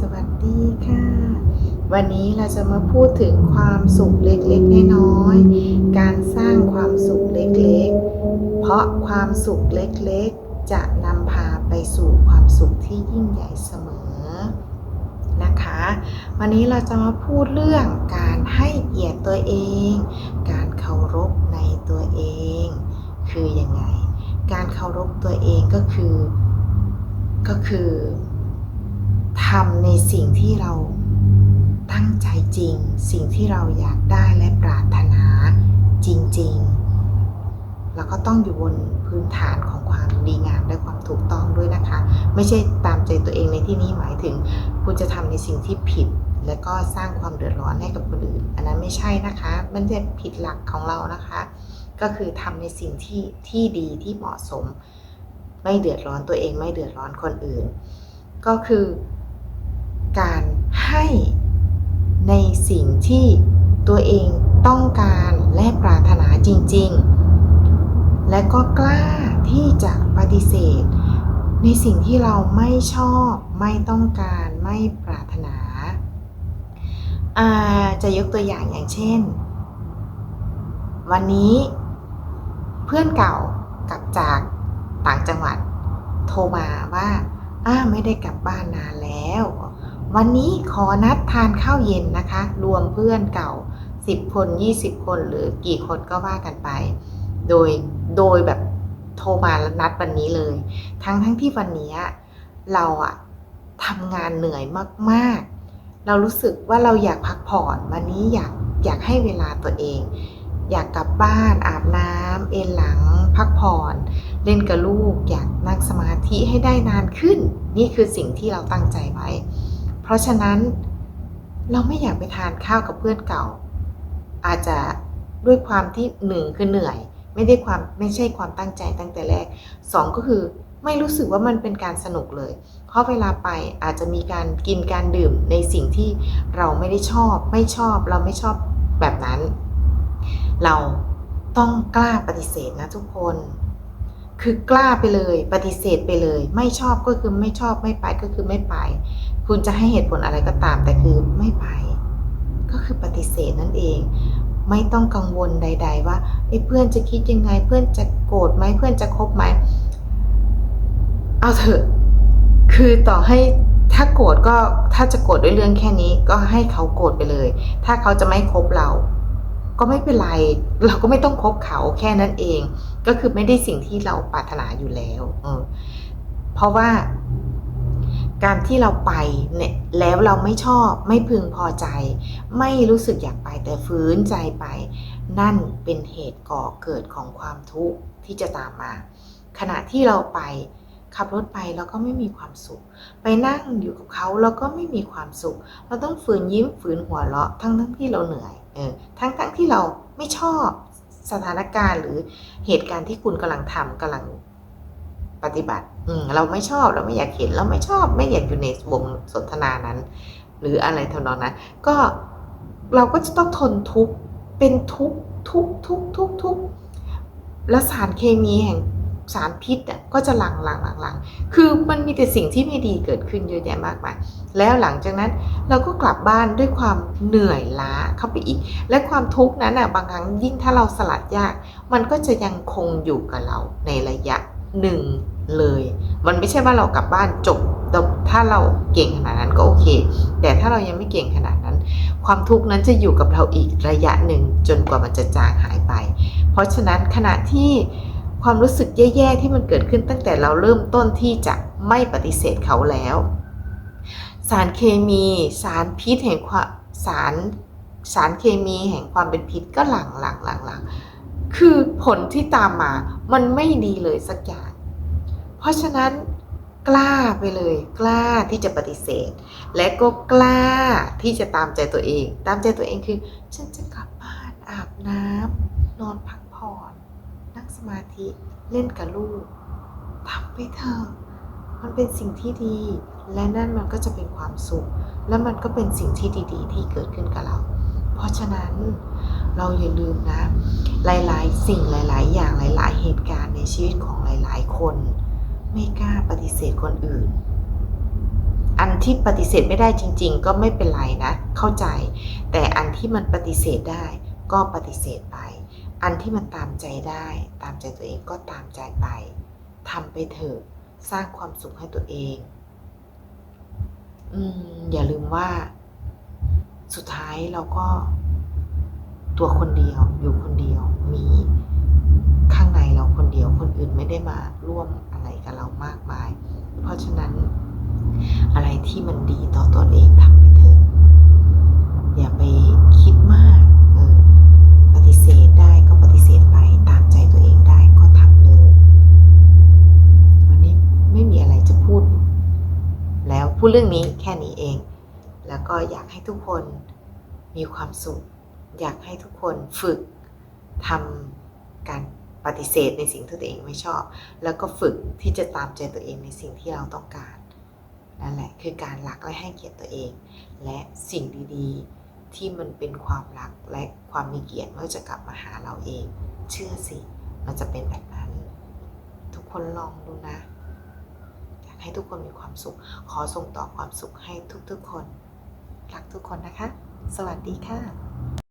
สวัสดีค่ะ วันนี้เราจะมาพูดถึงความสุขเล็กๆน้อยๆการสร้างความสุขเล็กๆ เพราะความสุขเล็กๆ จะนำพาไปสู่ความสุขที่ยิ่งใหญ่เสมอนะคะ วันนี้เราจะมาพูดเรื่องการให้เกียรติตัวเอง การเคารพในตัวเอง คือยังไง การเคารพตัวเองก็คือ ก็คือ ทำในสิ่งที่เราตั้งใจจริง สิ่งที่เราอยากได้และปรารถนาจริง ๆ แล้วก็ต้องอยู่บนพื้นฐานของความดีงามและความถูกต้องด้วยนะคะ ไม่ใช่ตามใจตัวเองในที่นี้หมายถึง คุณจะทำในสิ่งที่ผิด และก็สร้างความเดือดร้อนให้กับคนอื่น อันนั้นไม่ใช่นะคะมันจะผิดหลักของเรานะคะ ก็คือทำในสิ่งที่ที่ดีที่เหมาะสม ไม่เดือดร้อนตัวเองไม่เดือดร้อนคนอื่น ก็คือ การให้ในสิ่งที่ตัวเองต้องการและปรารถนาจริง ๆ และก็กล้าที่จะปฏิเสธ ในสิ่งที่เราไม่ชอบ ไม่ต้องการไม่ปรารถนาอาจะยกตัวอย่างอย่างเช่น วันนี้เพื่อนเก่ากลับจากต่างจังหวัดโทรมาว่าอ้าไม่ได้กลับบ้านนานแล้ว วันนี้ขอนัดทานข้าวเย็นนะคะ รวมเพื่อนเก่า 10 คน 20 คนหรือกี่คนก็ว่ากันไป โดยโดยแบบโทรมาแล้วนัดวันนี้เลย ทั้งทั้งที่วันนี้เราอะทำงานเหนื่อยมากๆ เรารู้สึกว่าเราอยากพักผ่อนวันนี้อยากอยากให้เวลาตัวเอง อยากกลับบ้านอาบน้ำเอนหลัง พักผ่อน เล่นกับลูก อยากนั่งสมาธิให้ได้นานขึ้น นี่คือสิ่งที่เราตั้งใจไว้ ราะฉะนั้นเราไม่อยากไปทานข้าวกับเพื่อนเก่า อาจจะด้วยความที่หนึ่งคือเหนื่อย ไม่ได้ความไม่ใช่ความตั้งใจตั้งแต่แรกสองก็คือไม่รู้สึกว่ามันเป็นการสนุกเลย เพราะเวลาไปอาจจะมีการกินการดื่มในสิ่งที่เราไม่ได้ชอบ ไม่ชอบเราไม่ชอบแบบนั้น เราต้องกล้าปฏิเสธนะทุกคน คือกล้าไปเลย ปฏิเสธไปเลย ไม่ชอบก็คือไม่ชอบไม่ไปก็คือไม่ไป คุณจะให้เหตุผลอะไรก็ตามแต่คือไม่ไป ก็คือปฏิเสธนั่นเอง ไม่ต้องกังวลใด ๆ ว่าไอ้เพื่อนจะคิดยังไง เพื่อนจะโกรธไหมเพื่อนจะคบไหมเอาเถอะ คือต่อให้ถ้าโกรธก็ถ้าจะโกรธด้วยเรื่องแค่นี้ก็ให้เขาโกรธไปเลย ถ้าเขาจะไม่คบเรา ก็ไม่เป็นไร เราก็ไม่ต้องคบเขาแค่นั้นเอง ก็คือไม่ได้สิ่งที่เราปรารถนาอยู่แล้วเพราะว่าการที่เราไปเนี่ยแล้วเราไม่ชอบไม่พึงพอใจ ไม่รู้สึกอยากไปแต่ฟื้นใจไป นั่นเป็นเหตุก่อเกิดของความทุกข์ที่จะตามมา ขณะที่เราไปขับรถไปเราก็ไม่มีความสุข ไปนั่งอยู่กับเขาเราก็ไม่มีความสุข เราต้องฝืนยิ้มฝืนหัวเราะทั้งทั้งที่เราเหนื่อยเออทั้งทั้งที่เราไม่ชอบ สถานการณ์หรือเหตุการณ์ที่คุณกำลังทำกำลังปฏิบัติ อืเราไม่ชอบเราไม่อยากเห็นเราไม่ชอบ ไม่อยากอยู่ในวงสนทนานั้น หรืออะไรทำนองนั้น ก็เราก็จะต้องทนทุกข์เป็นทุกข์ทุกทุกทุกทุกและสารเคมีแห่ง สารพิษอะก็จะหลังหลังหลังหลังคือมันมีแต่สิ่งที่ไม่ดีเกิดขึ้นเยอะแยะมากมาย แล้วหลังจากนั้นเราก็กลับบ้านด้วยความเหนื่อยล้าเข้าไปอีก และความทุกข์นั้นอะบางครั้งยิ่งถ้าเราสลัดยาก มันก็จะยังคงอยู่กับเราในระยะหนึ่งเลย มันไม่ใช่ว่าเรากลับบ้านจบ ถ้าเราเก่งขนาดนั้นก็โอเค แต่ถ้าเรายังไม่เก่งขนาดนั้น ความทุกข์นั้นจะอยู่กับเราอีกระยะหนึ่งจนกว่ามันจะจางหายไป เพราะฉะนั้นขณะที่ ความรู้สึกแย่ๆที่มันเกิดขึ้นตั้งแต่เราเริ่มต้นที่จะไม่ปฏิเสธเขาแล้ว สารเคมีสารพิษแห่งความสารสารเคมีแห่งความเป็นพิษก็หลังหลังหลังหลังคือผลที่ตามมามันไม่ดีเลยสักอย่าง เพราะฉะนั้นกล้าไปเลย กล้าที่จะปฏิเสธ และก็กล้าที่จะตามใจตัวเอง ตามใจตัวเองคือ ฉันจะกลับบ้านอาบน้ำนอนพักผ่อน สมาธิเล่นกับลูกทำไปเถอะมันเป็นสิ่งที่ดี และนั่นมันก็จะเป็นความสุข และมันก็เป็นสิ่งที่ดีๆ ที่เกิดขึ้นกับเรา เพราะฉะนั้นเราอย่าลืมนะ หลายๆ สิ่งหลาย ๆ อย่างหลาย ๆ เหตุการณ์ในชีวิตของหลาย ๆ คน ไม่กล้าปฏิเสธคนอื่น อันที่ปฏิเสธไม่ได้จริง ๆ ก็ไม่เป็นไรนะ เข้าใจ แต่อันที่มันปฏิเสธได้ก็ปฏิเสธ อันที่มันตามใจได้ ตามใจตัวเองก็ตามใจไปทำไปเถอะสร้างความสุขให้ตัวเอง อืมอย่าลืมว่า สุดท้ายเราก็ ตัวคนเดียว อยู่คนเดียวมีข้างในเราคนเดียวคนอื่นไม่ได้มาร่วมอะไรกับเรามากมาย เพราะฉะนั้น อะไรที่มันดีต่อตัวเองทำไปเถอะ อย่าไปคิดมากเออปฏิเสธได้ก็ปฏิเสธไป ตามใจตัวเองได้ก็ทำเลย วันนี้ไม่มีอะไรจะพูด แล้ว พูดเรื่องนี้แค่นี้เอง แล้วก็อยากให้ทุกคนมีความสุข อยากให้ทุกคนฝึกทำการปฏิเสธในสิ่งที่ตัวเองไม่ชอบ แล้วก็ฝึกที่จะตามใจตัวเองในสิ่งที่เราต้องการ นั่นแหละคือการรักและให้เกียรติตัวเอง และสิ่งดีๆ ที่มันเป็นความรักและความมีเกียรติมันจะกลับมาหาเราเอง เชื่อสิ มันจะเป็นแบบนั้น ทุกคนลองดูนะ ให้ทุกคนมีความสุข ขอส่งต่อความสุขให้ทุกๆคน รักทุกคนนะคะ สวัสดีค่ะ